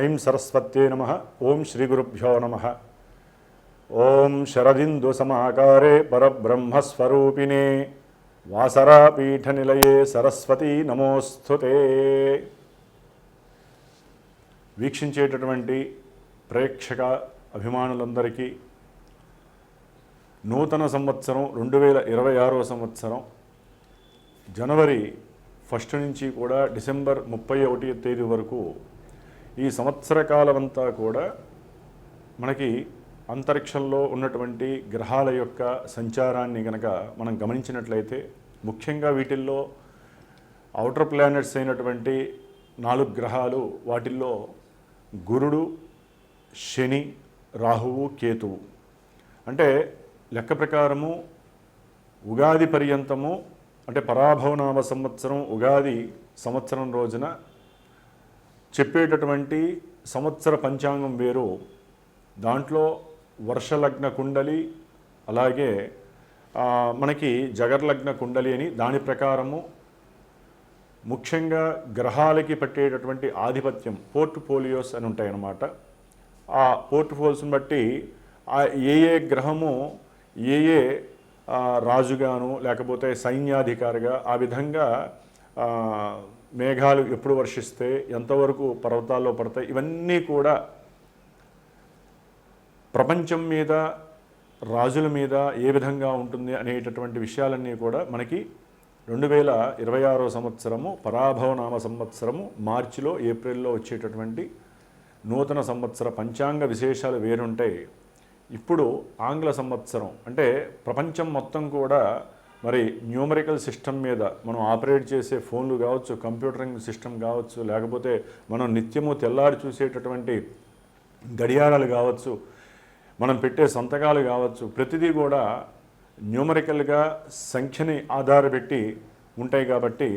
ఐం సరస్వత్యే నమ. ఓం శ్రీ గురుభ్యో నమ. ఓం శరదిందు సమాకారే పరబ్రహ్మస్వరూపిణే. వాసరాపీఠనిలయే సరస్వతీ నమోస్తుతే వీక్షించేటటువంటి ప్రేక్షక అభిమానులందరికీ నూతన సంవత్సరం రెండు వేల ఇరవై ఆరో సంవత్సరం జనవరి ఫస్ట్ నుంచి కూడా డిసెంబర్ ముప్పై ఒకటి తేదీ వరకు ఈ సంవత్సర కాలం అంతా కూడా మనకి అంతరిక్షంలో ఉన్నటువంటి గ్రహాల యొక్క సంచారాన్ని గనక మనం గమనించినట్లయితే ముఖ్యంగా వీటిల్లో అవుటర్ ప్లానెట్స్ అయినటువంటి నాలుగు గ్రహాలు వాటిల్లో గురుడు శని రాహువు కేతువు. అంటే లెక్క ప్రకారము ఉగాది పర్యంతము అంటే పరాభవనామ సంవత్సరం ఉగాది సంవత్సరం రోజున చెప్పేటటువంటి సంవత్సర పంచాంగం వేరు. దాంట్లో వర్షలగ్న కుండలి అలాగే మనకి జగర్లగ్న కుండలి అని దాని ప్రకారము ముఖ్యంగా గ్రహాలకి పట్టేటటువంటి ఆధిపత్యం పోర్ట్ఫోలియోస్ అని ఉంటాయన్నమాట. ఆ పోర్ట్ఫోలియోస్ని బట్టి ఆ ఏ ఏ గ్రహము ఏ ఏ రాజుగాను లేకపోతే సైన్యాధికారిగా ఆ విధంగా మేఘాలు ఎప్పుడు వర్షిస్తే ఎంతవరకు పర్వతాల్లో పడతాయి ఇవన్నీ కూడా ప్రపంచం మీద రాజుల మీద ఏ విధంగా ఉంటుంది అనేటటువంటి విషయాలన్నీ కూడా మనకి రెండు వేల ఇరవై ఆరో సంవత్సరము పరాభవనామ సంవత్సరము మార్చిలో ఏప్రిల్లో వచ్చేటటువంటి నూతన సంవత్సర పంచాంగ విశేషాలు వేరుంటాయి ఇప్పుడు ఆంగ్ల సంవత్సరం అంటే ప్రపంచం మొత్తం కూడా మరి న్యూమరికల్ సిస్టమ్ మీద మనం ఆపరేట్ చేసే ఫోన్లు కావచ్చు కంప్యూటరింగ్ సిస్టమ్ కావచ్చు లేకపోతే మనం నిత్యము తెల్లారి చూసేటటువంటి గడియారాలు కావచ్చు మనం పెట్టే సంతకాలు కావచ్చు ప్రతిదీ కూడా న్యూమరికల్గా సంఖ్యని ఆధారపెట్టి ఉంటాయి కాబట్టి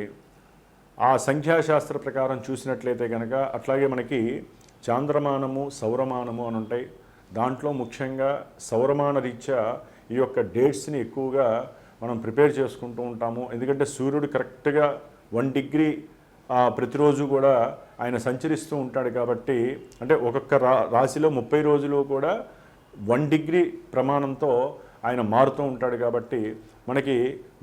ఆ సంఖ్యాశాస్త్ర ప్రకారం చూసినట్లయితే కనుక అట్లాగే మనకి చాంద్రమానము సౌరమానము అని ఉంటాయి. దాంట్లో ముఖ్యంగా సౌరమాన రీత్యా ఈ యొక్క డేట్స్ని ఎక్కువగా మనం ప్రిపేర్ చేసుకుంటూ ఉంటాము. ఎందుకంటే సూర్యుడు కరెక్ట్గా వన్ డిగ్రీ ప్రతిరోజు కూడా ఆయన సంచరిస్తూ ఉంటాడు కాబట్టి అంటే ఒక్కొక్క రా రాశిలో ముప్పై రోజులు కూడా వన్ డిగ్రీ ప్రమాణంతో ఆయన మారుతూ ఉంటాడు కాబట్టి మనకి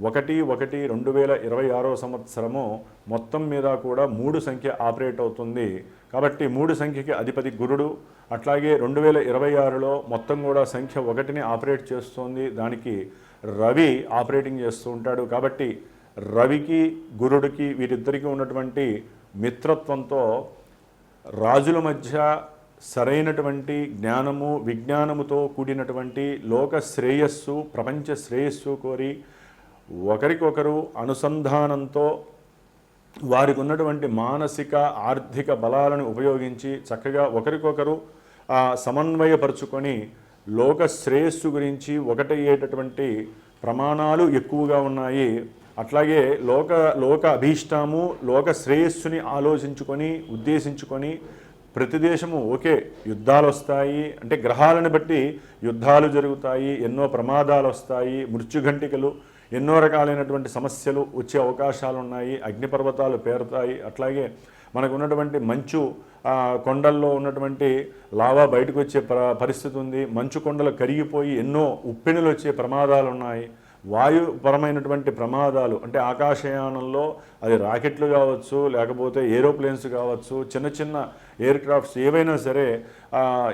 ఒకటి ఒకటి రెండు వేల ఇరవై ఆరో సంవత్సరము మొత్తం మీద కూడా మూడు సంఖ్య ఆపరేట్ అవుతుంది. కాబట్టి మూడు సంఖ్యకి అధిపతి గురుడు అట్లాగే రెండు వేల ఇరవై ఆరులో మొత్తం కూడా సంఖ్య ఒకటిని ఆపరేట్ చేస్తుంది. దానికి రవి ఆపరేటింగ్ చేస్తూ ఉంటాడు. కాబట్టి రవికి గురుడికి వీరిద్దరికీ ఉన్నటువంటి మిత్రత్వంతో రాజుల మధ్య సరైనటువంటి జ్ఞానము విజ్ఞానముతో కూడినటువంటి లోక శ్రేయస్సు ప్రపంచ శ్రేయస్సు కోరి ఒకరికొకరు అనుసంధానంతో వారికి ఉన్నటువంటి మానసిక ఆర్థిక బలాలను ఉపయోగించి చక్కగా ఒకరికొకరు సమన్వయపరుచుకొని లోక శ్రేయస్సు గురించి ఒకటయ్యేటటువంటి ప్రమాణాలు ఎక్కువగా ఉన్నాయి. అట్లాగే లోక లోక అభీష్టము లోక శ్రేయస్సుని ఆలోచించుకొని ఉద్దేశించుకొని ప్రతి దేశము ఓకే యుద్ధాలు వస్తాయి అంటే గ్రహాలను బట్టి యుద్ధాలు జరుగుతాయి ఎన్నో ప్రమాదాలు వస్తాయి మృత్యుఘంటికలు ఎన్నో రకాలైనటువంటి సమస్యలు వచ్చే అవకాశాలు ఉన్నాయి అగ్నిపర్వతాలు పేరుతాయి. అట్లాగే మనకు ఉన్నటువంటి మంచు కొండల్లో ఉన్నటువంటి లావా బయటకు వచ్చే ప పరిస్థితి ఉంది మంచు కొండలు కరిగిపోయి ఎన్నో ఉప్పెనులు వచ్చే ప్రమాదాలు ఉన్నాయి వాయుపరమైనటువంటి ప్రమాదాలు అంటే ఆకాశయానంలో అది రాకెట్లు కావచ్చు లేకపోతే ఏరోప్లేన్స్ కావచ్చు చిన్న చిన్న ఎయిర్ క్రాఫ్ట్స్ ఏవైనా సరే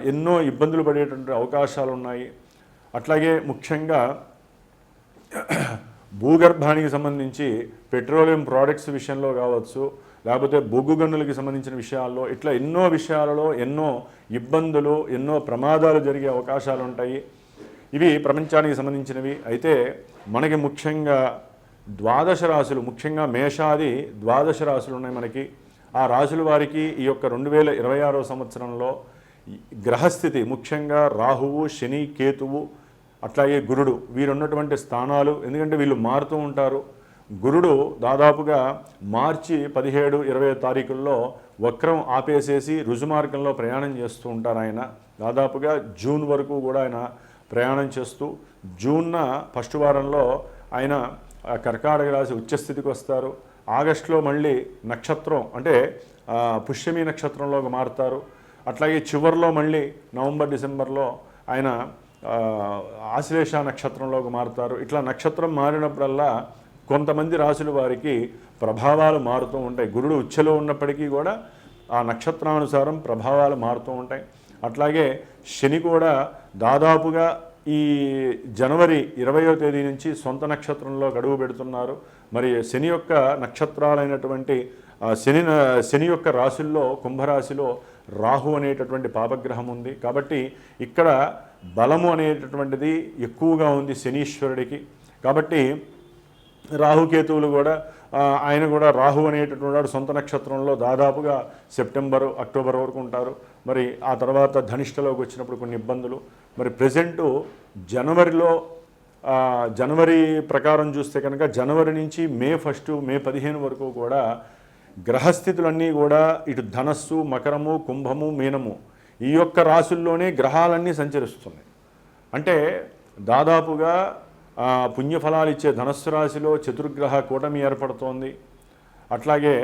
ఎన్నో ఇబ్బందులు పడేటువంటి అవకాశాలు ఉన్నాయి అట్లాగే ముఖ్యంగా భూగర్భానికి సంబంధించి పెట్రోలియం ప్రోడక్ట్స్ విషయంలో కావచ్చు లేకపోతే బొగ్గు గనులకి సంబంధించిన విషయాల్లో ఇట్లా ఎన్నో విషయాలలో ఎన్నో ఇబ్బందులు ఎన్నో ప్రమాదాలు జరిగే అవకాశాలు ఉంటాయి. ఇవి ప్రపంచానికి సంబంధించినవి. అయితే మనకి ముఖ్యంగా ద్వాదశ రాశులు ముఖ్యంగా మేషాది ద్వాదశ రాశులు ఉన్నాయి మనకి. ఆ రాశుల వారికి ఈ యొక్క రెండు వేల ఇరవై ఆరో సంవత్సరంలో గ్రహస్థితి ముఖ్యంగా రాహువు శని కేతువు అట్లాగే గురుడు వీరున్నటువంటి స్థానాలు. ఎందుకంటే వీళ్ళు మారుతూ ఉంటారు. గురుడు దాదాపుగా మార్చి పదిహేడు ఇరవై తారీఖుల్లో వక్రం ఆపేసేసి రుజుమార్గంలో ప్రయాణం చేస్తూ ఉంటారు ఆయన. దాదాపుగా జూన్ వరకు కూడా ఆయన ప్రయాణం చేస్తూ జూన్న ఫస్ట్ వారంలో ఆయన కర్కాటక రాశి ఉచ్చస్థితికి వస్తారు. ఆగస్టులో మళ్ళీ నక్షత్రం అంటే పుష్యమి నక్షత్రంలోకి మారుతారు. అట్లాగే చివరిలో మళ్ళీ నవంబర్ డిసెంబర్లో ఆయన ఆశ్లేష నక్షత్రంలోకి మారుతారు. ఇట్లా నక్షత్రం మారినప్పుడల్లా కొంతమంది రాసుల వారికి ప్రభావాలు మారుతూ ఉంటాయి. గురుడు ఉచ్చలో ఉన్నప్పటికీ కూడా ఆ నక్షత్రానుసారం ప్రభావాలు మారుతూ ఉంటాయి. అట్లాగే శని కూడా దాదాపుగా ఈ జనవరి ఇరవయో తేదీ నుంచి సొంత నక్షత్రంలో గడువు పెడుతున్నారు. మరి శని యొక్క నక్షత్రాలైనటువంటి శని శని యొక్క రాశుల్లో కుంభరాశిలో రాహు అనేటటువంటి పాపగ్రహం ఉంది. కాబట్టి ఇక్కడ బలము అనేటటువంటిది ఎక్కువగా ఉంది శనీశ్వరుడికి. కాబట్టి రాహుకేతువులు కూడా ఆయన కూడా రాహు అనేటటువంటి వాడు సొంత నక్షత్రంలో దాదాపుగా సెప్టెంబరు అక్టోబర్ వరకు ఉంటారు. మరి ఆ తర్వాత ధనిష్టలోకి వచ్చినప్పుడు కొన్ని ఇబ్బందులు. మరి ప్రజెంటు జనవరిలో జనవరి ప్రకారం చూస్తే కనుక జనవరి నుంచి మే ఫస్ట్ మే పదిహేను వరకు కూడా గ్రహస్థితులన్నీ కూడా ఇటు ధనస్సు మకరము కుంభము మీనము ఈ యొక్క రాశుల్లోనే గ్రహాలన్నీ సంచరిస్తున్నాయి. అంటే దాదాపుగా పుణ్యఫలాలు ఇచ్చే ధనస్సు రాశిలో చతుర్గ్రహ కూటమి ఏర్పడుతోంది. అట్లాగే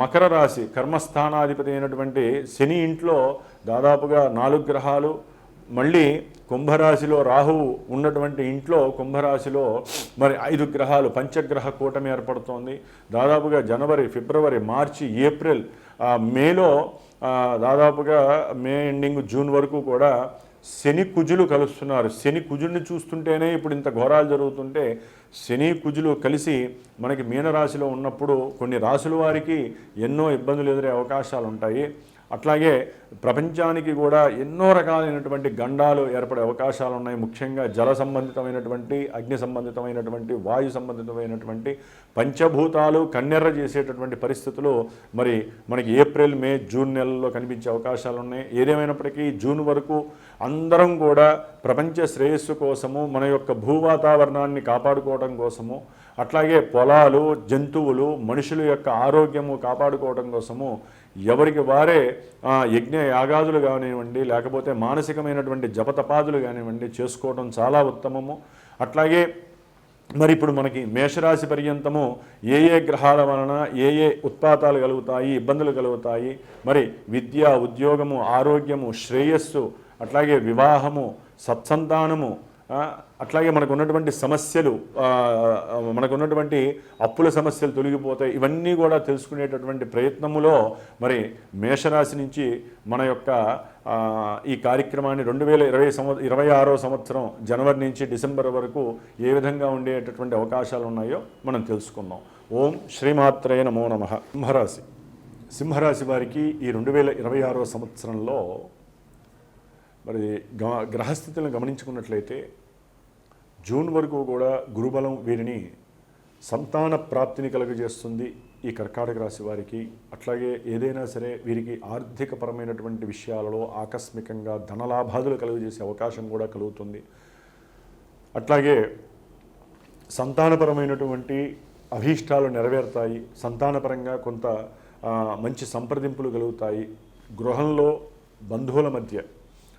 మకర రాశి కర్మస్థానాధిపతి అయినటువంటి శని ఇంట్లో దాదాపుగా నాలుగు గ్రహాలు. మళ్ళీ కుంభరాశిలో రాహువు ఉన్నటువంటి ఇంట్లో కుంభరాశిలో మరి ఐదు గ్రహాలు పంచగ్రహ కూటమి ఏర్పడుతోంది. దాదాపుగా జనవరి ఫిబ్రవరి మార్చి ఏప్రిల్ మేలో దాదాపుగా మే ఎండింగ్ జూన్ వరకు కూడా శని కుజులు కలుస్తున్నారు. శని కుజుడిని చూస్తుంటేనే ఇప్పుడు ఇంత ఘోరాలు జరుగుతుంటే శని కుజులు కలిసి మనకి మీనరాశిలో ఉన్నప్పుడు కొన్ని రాశుల వారికి ఎన్నో ఇబ్బందులు ఎదురే అవకాశాలు ఉంటాయి అట్లాగే ప్రపంచానికి కూడా ఎన్నో రకాలైనటువంటి గండాలు ఏర్పడే అవకాశాలు ఉన్నాయి ముఖ్యంగా జల సంబంధితమైనటువంటి అగ్ని సంబంధితమైనటువంటి వాయు సంబంధితమైనటువంటి పంచభూతాలు కన్నెర్ర చేసేటటువంటి పరిస్థితులు మరి మనకి ఏప్రిల్ మే జూన్ నెలల్లో కనిపించే అవకాశాలు ఉన్నాయి ఏదేమైనప్పటికీ జూన్ వరకు అందరం కూడా ప్రపంచ శ్రేయస్సు కోసము మన యొక్క భూ వాతావరణాన్ని కాపాడుకోవడం కోసము అట్లాగే పొలాలు జంతువులు మనుషుల యొక్క ఆరోగ్యము కాపాడుకోవడం కోసము ఎవరికి వారే ఆ, యజ్ఞ యాగాదులు కానివ్వండి లేకపోతే మానసికమైనటువంటి జపతపాదులు కానివ్వండి చేసుకోవడం చాలా ఉత్తమము. అట్లాగే మరి ఇప్పుడు మనకి మేషరాశి పర్యంతము ఏ ఏ గ్రహాల వలన ఏ ఏ ఉత్పాతాలు కలుగుతాయి ఇబ్బందులు కలుగుతాయి మరి విద్య ఉద్యోగము ఆరోగ్యము శ్రేయస్సు అట్లాగే వివాహము సత్సంతానము అట్లాగే మనకు ఉన్నటువంటి సమస్యలు మనకు ఉన్నటువంటి అప్పుల సమస్యలు తొలగిపోతాయి. ఇవన్నీ కూడా తెలుసుకునేటటువంటి ప్రయత్నములో మరి మేషరాశి నుంచి మన యొక్క ఈ కార్యక్రమాన్ని రెండు వేల ఇరవై సంవ ఇరవై ఆరో సంవత్సరం జనవరి నుంచి డిసెంబర్ వరకు ఏ విధంగా ఉండేటటువంటి అవకాశాలు ఉన్నాయో మనం తెలుసుకుందాం. ఓం శ్రీమాత్రయ నమో నమ. సింహరాశి. సింహరాశి వారికి ఈ రెండు వేల ఇరవై ఆరో సంవత్సరంలో మరి గ గ్రహస్థితులను గమనించుకున్నట్లయితే జూన్ వరకు కూడా గురుబలం వీరిని సంతాన ప్రాప్తిని కలుగజేస్తుంది ఈ కర్కాటక రాశి వారికి. అట్లాగే ఏదైనా సరే వీరికి ఆర్థికపరమైనటువంటి విషయాలలో ఆకస్మికంగా ధనలాభాదులు కలుగజేసే అవకాశం కూడా కలుగుతుంది. అట్లాగే సంతానపరమైనటువంటి అభీష్టాలు నెరవేరుతాయి. సంతానపరంగా కొంత మంచి సంప్రదింపులు కలుగుతాయి. గృహంలో బంధువుల మధ్య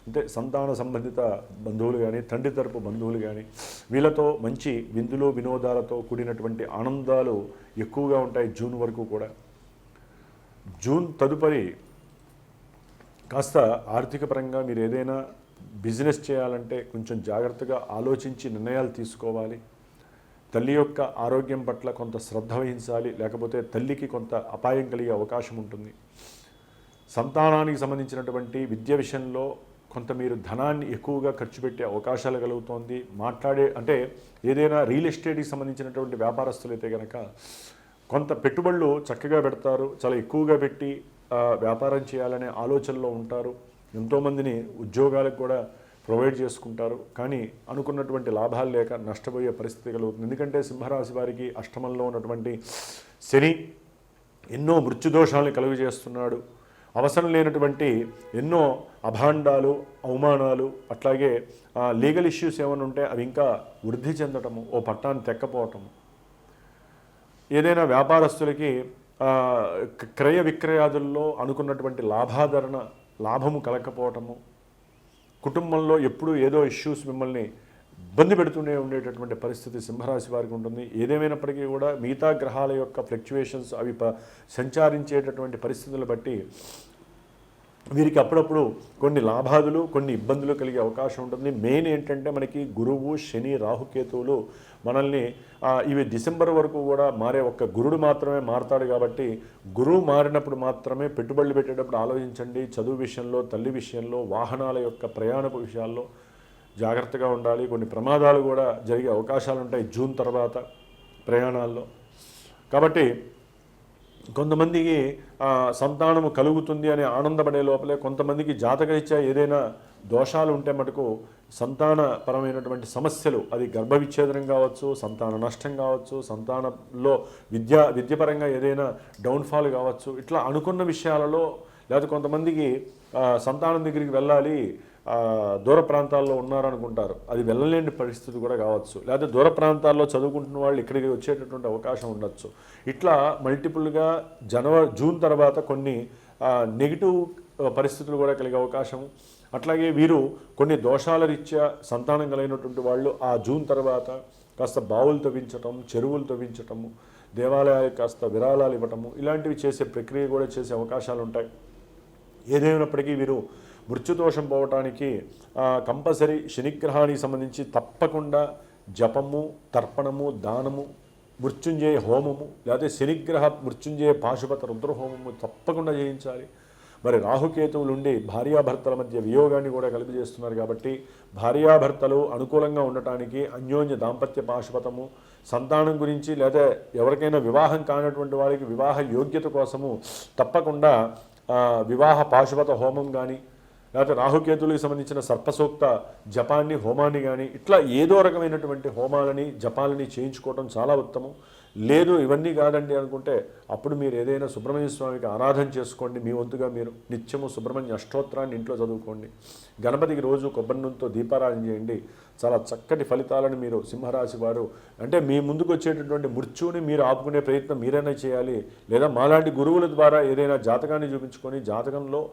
అంటే సంతాన సంబంధిత బంధువులు కానీ తండ్రి తరపు బంధువులు కానీ వీళ్ళతో మంచి విందులు వినోదాలతో కూడినటువంటి ఆనందాలు ఎక్కువగా ఉంటాయి జూన్ వరకు కూడా. జూన్ తదుపరి కాస్త ఆర్థిక పరంగా మీరు ఏదైనా బిజినెస్ చేయాలంటే కొంచెం జాగ్రత్తగా ఆలోచించి నిర్ణయాలు తీసుకోవాలి. తల్లి యొక్క ఆరోగ్యం పట్ల కొంత శ్రద్ధ వహించాలి లేకపోతే తల్లికి కొంత అపాయం కలిగే అవకాశం ఉంటుంది. సంతానానికి సంబంధించినటువంటి విద్య విషయంలో కొంత మీరు ధనాన్ని ఎక్కువగా ఖర్చు పెట్టే అవకాశాలు కలుగుతోంది. మాట్లాడే అంటే ఏదైనా రియల్ ఎస్టేట్కి సంబంధించినటువంటి వ్యాపారస్తులు అయితే కనుక కొంత పెట్టుబడులు చక్కగా పెడతారు చాలా ఎక్కువగా పెట్టి వ్యాపారం చేయాలనే ఆలోచనలో ఉంటారు. ఎంతోమందిని ఉద్యోగాలకు కూడా ప్రొవైడ్ చేసుకుంటారు. కానీ అనుకున్నటువంటి లాభాలు లేక నష్టపోయే పరిస్థితి కలుగుతుంది. ఎందుకంటే సింహరాశి వారికి అష్టమంలో ఉన్నటువంటి శని ఎన్నో మృత్యుదోషాలను కలుగజేస్తున్నాడు. అవసరం లేనటువంటి ఎన్నో అభాండాలు అవమానాలు అట్లాగే లీగల్ ఇష్యూస్ ఏమైనా ఉంటే అవి ఇంకా వృద్ధి చెందటము ఓ పట్టాన్ని తెక్కపోవటము. ఏదైనా వ్యాపారస్తులకి క్రయ విక్రయాదుల్లో అనుకున్నటువంటి లాభాధరణ లాభము కలగకపోవటము కుటుంబంలో ఎప్పుడూ ఏదో ఇష్యూస్ మిమ్మల్ని ఇబ్బంది పెడుతూనే ఉండేటటువంటి పరిస్థితి సింహరాశి వారికి ఉంటుంది. ఏదేమైనప్పటికీ కూడా మిగతా గ్రహాల యొక్క ఫ్లక్చువేషన్స్ అవి ప సంచారించేటటువంటి పరిస్థితులు బట్టి వీరికి అప్పుడప్పుడు కొన్ని లాభాదులు కొన్ని ఇబ్బందులు కలిగే అవకాశం ఉంటుంది. మెయిన్ ఏంటంటే మనకి గురువు శని రాహుకేతువులు మనల్ని ఇవి డిసెంబర్ వరకు కూడా మారే ఒక్క గురుడు మాత్రమే మారతాడు కాబట్టి గురువు మారినప్పుడు మాత్రమే పెట్టుబడులు పెట్టేటప్పుడు ఆలోచించండి. చదువు విషయంలో తల్లి విషయంలో వాహనాల యొక్క ప్రయాణపు విషయాల్లో జాగ్రత్తగా ఉండాలి. కొన్ని ప్రమాదాలు కూడా జరిగే అవకాశాలు ఉంటాయి జూన్ తర్వాత ప్రయాణాల్లో. కాబట్టి కొంతమందికి సంతానము కలుగుతుంది అని ఆనందపడే లోపలే కొంతమందికి జాతకరీత్యా ఏదైనా దోషాలు ఉంటే మటుకు సంతానపరమైనటువంటి సమస్యలు అది గర్భ విచ్ఛేదనం కావచ్చు సంతాన నష్టం కావచ్చు సంతానంలో విద్య విద్యపరంగా ఏదైనా డౌన్ఫాల్ కావచ్చు ఇట్లా అనుకున్న విషయాలలో లేదా కొంతమందికి సంతానం దగ్గరికి వెళ్ళాలి దూర ప్రాంతాల్లో ఉన్నారనుకుంటారు. అది వెళ్ళలేని పరిస్థితి కూడా కావచ్చు. లేకపోతే దూర ప్రాంతాల్లో చదువుకుంటున్న వాళ్ళు ఇక్కడికి వచ్చేటటువంటి అవకాశం ఉండొచ్చు. ఇట్లా మల్టిపుల్గా జనవరి జూన్ తర్వాత కొన్ని నెగిటివ్ పరిస్థితులు కూడా కలిగే అవకాశం. అట్లాగే వీరు కొన్ని దోషాల రీత్యా సంతానం కలిగినటువంటి వాళ్ళు ఆ జూన్ తర్వాత కాస్త బావులు తవ్వించటం చెరువులు తవ్వించటము దేవాలయాలకు కాస్త విరాళాలు ఇవ్వటము ఇలాంటివి చేసే ప్రక్రియ కూడా చేసే అవకాశాలు ఉంటాయి. ఏదేమైనప్పటికీ వీరు మృత్యుదోషం పోవటానికి కంపల్సరీ శనిగ్రహానికి సంబంధించి తప్పకుండా జపము తర్పణము దానము మృత్యుంజయ హోమము లేకపోతే శనిగ్రహ మృత్యుంజయ పాశుపత రుద్ర హోమము తప్పకుండా చేయించాలి. మరి రాహుకేతువులు ఉండి భార్యాభర్తల మధ్య వియోగాన్ని కూడా కలిపజేస్తున్నారు కాబట్టి భార్యాభర్తలు అనుకూలంగా ఉండటానికి అన్యోన్య దాంపత్య పాశుపతము సంతానం గురించి లేదా ఎవరికైనా వివాహం కానటువంటి వారికి వివాహ యోగ్యత కోసము తప్పకుండా వివాహ పాశుపత హోమం కానీ లేకపోతే రాహుకేతులకు సంబంధించిన సర్పసూక్త జపాన్ని హోమాన్ని కానీ ఇట్లా ఏదో రకమైనటువంటి హోమాలని జపాలని చేయించుకోవడం చాలా ఉత్తమం. లేదు ఇవన్నీ కాదండి అనుకుంటే అప్పుడు మీరు ఏదైనా సుబ్రహ్మణ్య స్వామికి ఆరాధన చేసుకోండి మీ వంతుగా మీరు నిత్యము సుబ్రహ్మణ్య అష్టోత్తరాన్ని ఇంట్లో చదువుకోండి. గణపతికి రోజు కొబ్బరి నూనెతో దీపారాధన చేయండి. చాలా చక్కటి ఫలితాలను మీరు సింహరాశి వారు అంటే మీ ముందుకు వచ్చేటటువంటి మృత్యువుని మీరు ఆపుకునే ప్రయత్నం మీరైనా చేయాలి. లేదా మాలాంటి గురువుల ద్వారా ఏదైనా జాతకాన్ని చూపించుకొని జాతకంలో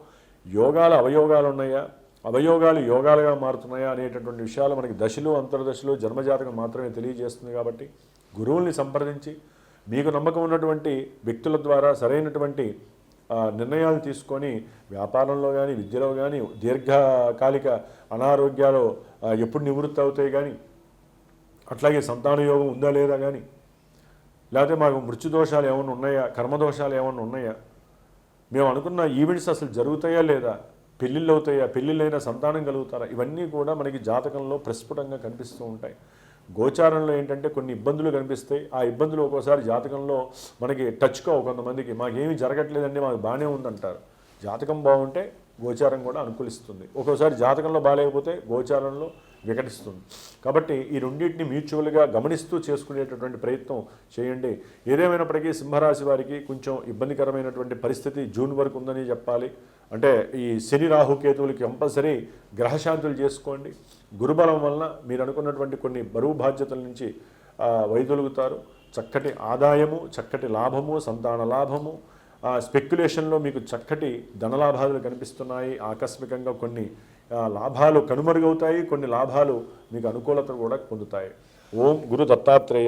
యోగాల అవయోగాలు ఉన్నాయా? అవయోగాలు యోగాలుగా మారుతున్నాయా అనేటటువంటి విషయాలు మనకి దశలు అంతర్దశలు జన్మజాతకం మాత్రమే తెలియజేస్తుంది కాబట్టి గురువుల్ని సంప్రదించి మీకు నమ్మకం ఉన్నటువంటి వ్యక్తుల ద్వారా సరైనటువంటి నిర్ణయాలు తీసుకొని వ్యాపారంలో కానీ విద్యలో కానీ దీర్ఘకాలిక అనారోగ్యాలు ఎప్పుడు నివృత్తి అవుతాయి కానీ అట్లాగే సంతాన యోగం ఉందా లేదా కానీ లేకపోతే మాకు మృత్యుదోషాలు ఏమైనా ఉన్నాయా? కర్మదోషాలు ఏమైనా ఉన్నాయా? మేము అనుకున్న ఈవెంట్స్ అసలు జరుగుతాయా లేదా? పెళ్ళిళ్ళు అవుతాయా? పెళ్ళిళ్ళైనా సంతానం కలుగుతారా? ఇవన్నీ కూడా మనకి జాతకంలో ప్రస్ఫుటంగా కనిపిస్తూ ఉంటాయి. గోచారంలో ఏంటంటే కొన్ని ఇబ్బందులు కనిపిస్తాయి. ఆ ఇబ్బందులు ఒక్కోసారి జాతకంలో మనకి టచ్ కావు కొంతమందికి మాకేమీ జరగట్లేదండి మాకు బాగానే ఉందంటారు. జాతకం బాగుంటే గోచారం కూడా అనుకూలిస్తుంది. ఒక్కోసారి జాతకంలో బాగాలేకపోతే గోచారంలో వికటిస్తుంది కాబట్టి ఈ రెండింటిని మ్యూచువల్గా గమనిస్తూ చేసుకునేటటువంటి ప్రయత్నం చేయండి. ఏదేమైనప్పటికీ సింహరాశి వారికి కొంచెం ఇబ్బందికరమైనటువంటి పరిస్థితి జూన్ వరకు ఉందని చెప్పాలి. అంటే ఈ శని రాహుకేతువులకి కంపల్సరీ గ్రహశాంతులు చేసుకోండి. గురుబలం వలన మీరు అనుకున్నటువంటి కొన్ని బరువు బాధ్యతల నుంచి వైదొలుగుతారు. చక్కటి ఆదాయము చక్కటి లాభము సంతాన లాభము. స్పెక్యులేషన్లో మీకు చక్కటి ధనలాభాలు కనిపిస్తున్నాయి. ఆకస్మికంగా కొన్ని లాభాలు కనుమరుగవుతాయి కొన్ని లాభాలు మీకు అనుకూలత కూడా పొందుతాయి. ఓం గురు దత్తాత్రేయ